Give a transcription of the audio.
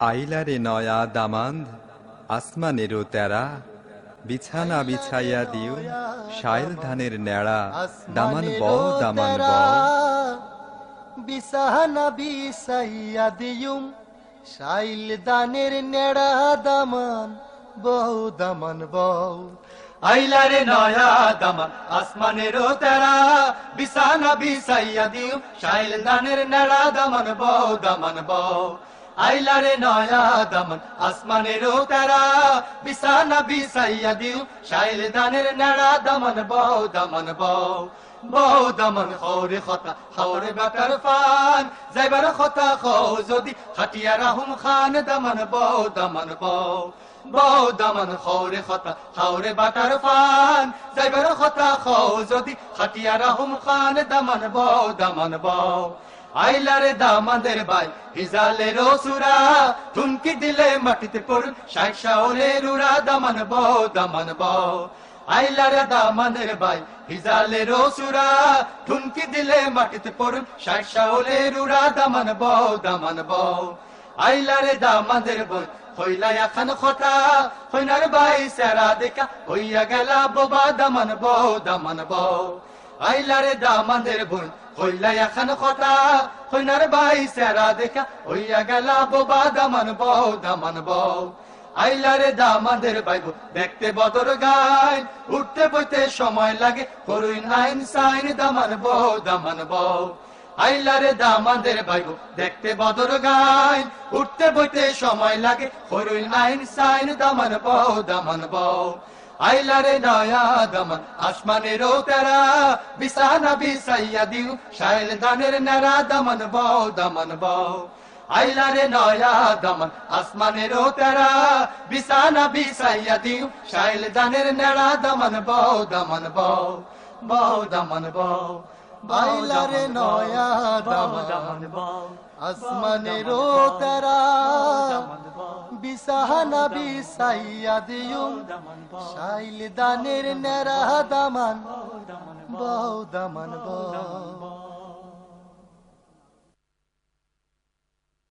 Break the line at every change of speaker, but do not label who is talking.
আইলারে নয়া দামান্দ, আসমানেরও তেরা। বিছানা বিছাইয়া দিও, শাইল ধানের নেড়া দামান বও দামান বও।
বিসাহানা বিসাইয়া দিয়ুম শাইল দানের নেড়া দামান বহু দামান বউ আইলারে নয়া দামান আসমানের তেরা। বিসানা বিসাইয়া দিও, শাইল দানের নেড়া দামান বউ দামান বউ আইলারে নয়া দামান আসমানের তেরা। বিসানা বিসাইয়া দিউ শাইল দানের নেড়া দামান, বউ দামান, বউ। বউ দামান, হৌরে খতা, হৌরে বাকার ফান। যাইবার খতা খৌ যদি খাটিয়া রাহুম খান দামান, বউ দামান, বউ। বউ দামান, হৌরে খতা, হৌরে বাটার ফান। যাইবার খতা খৌ যদি খাটিয়া রাহুম খান দামান, বউ দামান, বউ। আইলারে দামাদের বাই হিজালে রসুরা ঠুনকি দিলে মাটিতে পড়ুন ষাট শাওলে রুরা দামান বউ দামান বউ আইলারে দামানের বাই হিজালে রসুরা ঠুনকি দিলে মাটিতে পড়ুন ষাট শাওলে রুরা দামান বউ দামান বউ আইলারে দামাদের বই হইলা এখন খটা। হইনার বাই সেরা দেখা, হইয়া গেলা বোবা। দামান বউ দামান বউ আইলারে দামাদের বোন হইলা এখন খটা হইনার ভাই সেরা দেখা, হইয়া গেলা বোবা দামান বউ দামান বউ। আইলারে দামাদের বাইব দেখতে বদর গায়। উঠতে বইতে সময় লাগে করুন আইন সাইন, দামান বউ দামান বউ। আইলারে দামাদের বাইব দেখতে বদর গায়। উঠতে বইতে সময় লাগে করুন আইন সাইন, দামান বউ দামান বউ। আইলারে নয়া দামান আসমানের তেরা বিছানা বিছাইয়া দিউ শাইল দানের নেরা দামান বউ দামান বউ আইলারে নয়া দামান আসমানের তেরা বিছানা বিছাইয়া দিউ শাইল দানের নেড়া দামান বউ দামান বউ বউ দামান বউ বাইলারে নয়া দামান আসমানের তেরা বিছানা বিছাইয়া দিউ শাইল দানের নেড়া দামান বউ দামান বউ